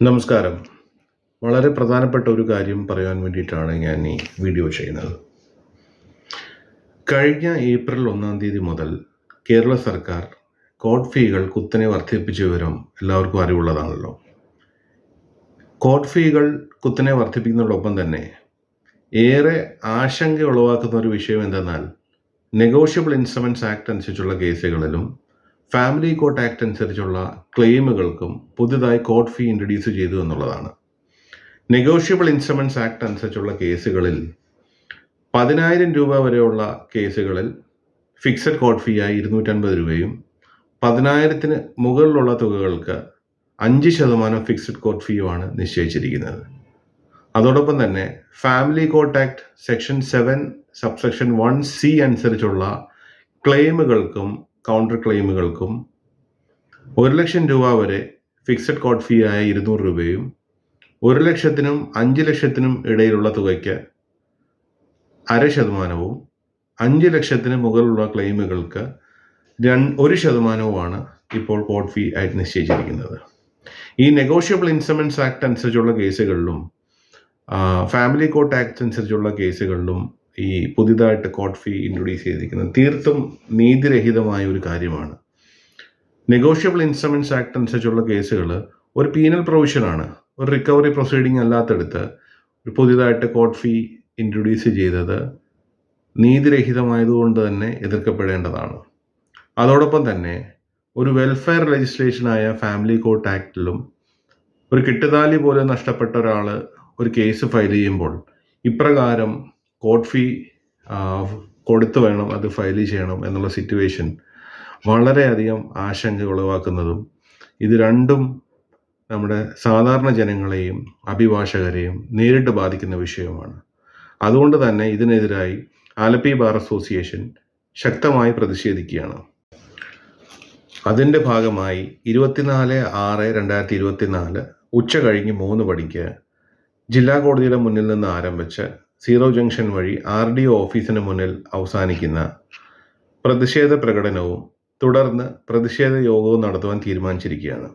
നമസ്കാരം. വളരെ പ്രധാനപ്പെട്ട ഒരു കാര്യം പറയാൻ വേണ്ടിയിട്ടാണ് ഞാൻ ഈ വീഡിയോ ചെയ്യുന്നത്. കഴിഞ്ഞ ഏപ്രിൽ ഒന്നാം തീയതി മുതൽ കേരള സർക്കാർ കോഡ് ഫീകൾ കുത്തനെ വർദ്ധിപ്പിച്ച വിവരം എല്ലാവർക്കും അറിവുള്ളതാണല്ലോ. കോഡ് ഫീകൾ കുത്തനെ വർദ്ധിപ്പിക്കുന്നതോടൊപ്പം തന്നെ ഏറെ ആശങ്ക ഉളവാക്കുന്ന ഒരു വിഷയം എന്തെന്നാൽ നെഗോഷ്യബിൾ ഇൻസ്ട്രുമെന്റ്സ് ആക്ട് അനുസരിച്ചുള്ള കേസുകളിലും ഫാമിലി കോർട്ട് ആക്ട് അനുസരിച്ചുള്ള ക്ലെയിമുകൾക്കും പുതുതായി കോർട്ട് ഫീ ഇൻട്രൊഡ്യൂസ് ചെയ്തു എന്നുള്ളതാണ്. നെഗോഷ്യബിൾ ഇൻസ്ട്രുമെന്റ്സ് ആക്ട് അനുസരിച്ചുള്ള കേസുകളിൽ പതിനായിരം രൂപ വരെയുള്ള കേസുകളിൽ ഫിക്സഡ് കോർട്ട് ഫീ ആയി ഇരുന്നൂറ്റൻപത് രൂപയും പതിനായിരത്തിന് മുകളിലുള്ള തുകകൾക്ക് അഞ്ച് ശതമാനം ഫിക്സഡ് കോർട്ട് ഫീയുമാണ് നിശ്ചയിച്ചിരിക്കുന്നത്. അതോടൊപ്പം തന്നെ family court act section seven subsection one C അനുസരിച്ചുള്ള ക്ലെയിമുകൾക്കും കൗണ്ടർ ക്ലെയിമുകൾക്കും ഒരു ലക്ഷം രൂപ വരെ ഫിക്സഡ് കോഡ് ഫീ ആയ ഇരുന്നൂറ് രൂപയും ഒരു ലക്ഷത്തിനും അഞ്ച് ലക്ഷത്തിനും ഇടയിലുള്ള തുകയ്ക്ക് അര ശതമാനവും അഞ്ച് ലക്ഷത്തിന് മുകളിലുള്ള ക്ലെയിമുകൾക്ക് രണ്ട് ഒരു ശതമാനവുമാണ് ഇപ്പോൾ കോർട്ട് ഫീ ആയിട്ട് നിശ്ചയിച്ചിരിക്കുന്നത്. ഈ നെഗോഷ്യബിൾ ഇൻസ്ട്രുമെന്റ്സ് ആക്ട് അനുസരിച്ചുള്ള കേസുകളിലും ഫാമിലി കോർട്ട് ആക്ട് അനുസരിച്ചുള്ള കേസുകളിലും ഈ പുതിയതായിട്ട് കോർട്ട് ഫീ ഇൻട്രൊഡ്യൂസ് ചെയ്തിരിക്കുന്നത് തീർത്തും നീതിരഹിതമായ ഒരു കാര്യമാണ്. നെഗോഷ്യബിൾ ഇൻസ്ട്രുമെന്റ്സ് ആക്ട് അനുസരിച്ചുള്ള കേസുകൾ ഒരു പീനൽ പ്രൊവിഷനാണ് ഒരു റിക്കവറി പ്രൊസീഡിങ് അല്ലാത്തടുത്ത് പുതിയതായിട്ട് കോർട്ട് ഫീ ഇൻട്രൊഡ്യൂസ് ചെയ്തത് നീതിരഹിതമായതുകൊണ്ട് തന്നെ എതിർക്കപ്പെടേണ്ടതാണ്. അതോടൊപ്പം തന്നെ ഒരു വെൽഫെയർ ലെജിസ്ലേഷനായ ഫാമിലി കോർട്ട് ആക്ടിലും ഒരു കിട്ടുതാലി പോലെ നഷ്ടപ്പെട്ട ഒരാൾ ഒരു കേസ് ഫയൽ ചെയ്യുമ്പോൾ ഇപ്രകാരം കോർട്ട് ഫീ കൊടുത്ത് വേണം അത് ഫയൽ ചെയ്യണം എന്നുള്ള സിറ്റുവേഷൻ വളരെയധികം ആശങ്ക ഉളവാക്കുന്നതും ഇത് രണ്ടും നമ്മുടെ സാധാരണ ജനങ്ങളെയും അഭിഭാഷകരെയും നേരിട്ട് ബാധിക്കുന്ന വിഷയമാണ്. അതുകൊണ്ട് തന്നെ ഇതിനെതിരായി ആലപ്പി ബാർ അസോസിയേഷൻ ശക്തമായി പ്രതിഷേധിക്കുകയാണ്. അതിന്റെ ഭാഗമായി ഇരുപത്തിനാല് ആറ് രണ്ടായിരത്തി ഇരുപത്തിനാല് ഉച്ച കഴിഞ്ഞ് മൂന്ന് മണിക്ക് ജില്ലാ കോടതിയുടെ മുന്നിൽ നിന്ന് ആരംഭിച്ച് സീറോ ജംഗ്ഷൻ വഴി ആർ ഡി ഒ ഓഫീസിന് മുന്നിൽ അവസാനിക്കുന്ന പ്രതിഷേധ പ്രകടനവും തുടർന്ന് പ്രതിഷേധ യോഗവും നടത്തുവാൻ തീരുമാനിച്ചിരിക്കുകയാണ്.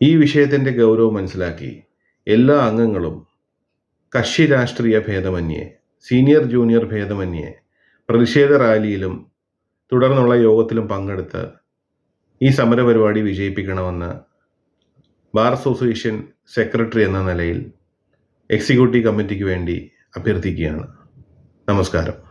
ഈ വിഷയത്തിന്റെ ഗൗരവം മനസ്സിലാക്കി എല്ലാ അംഗങ്ങളും കക്ഷി രാഷ്ട്രീയ ഭേദമന്യേ സീനിയർ ജൂനിയർ ഭേദമന്യേ പ്രതിഷേധ റാലിയിലും തുടർന്നുള്ള യോഗത്തിലും പങ്കെടുത്ത് ഈ സമരപരിപാടി വിജയിപ്പിക്കണമെന്ന് ബാർ അസോസിയേഷൻ സെക്രട്ടറി എന്ന നിലയിൽ എക്സിക്യൂട്ടീവ് കമ്മിറ്റിക്ക് വേണ്ടി അഭ്യർത്ഥിക്കുകയാണ്. നമസ്കാരം.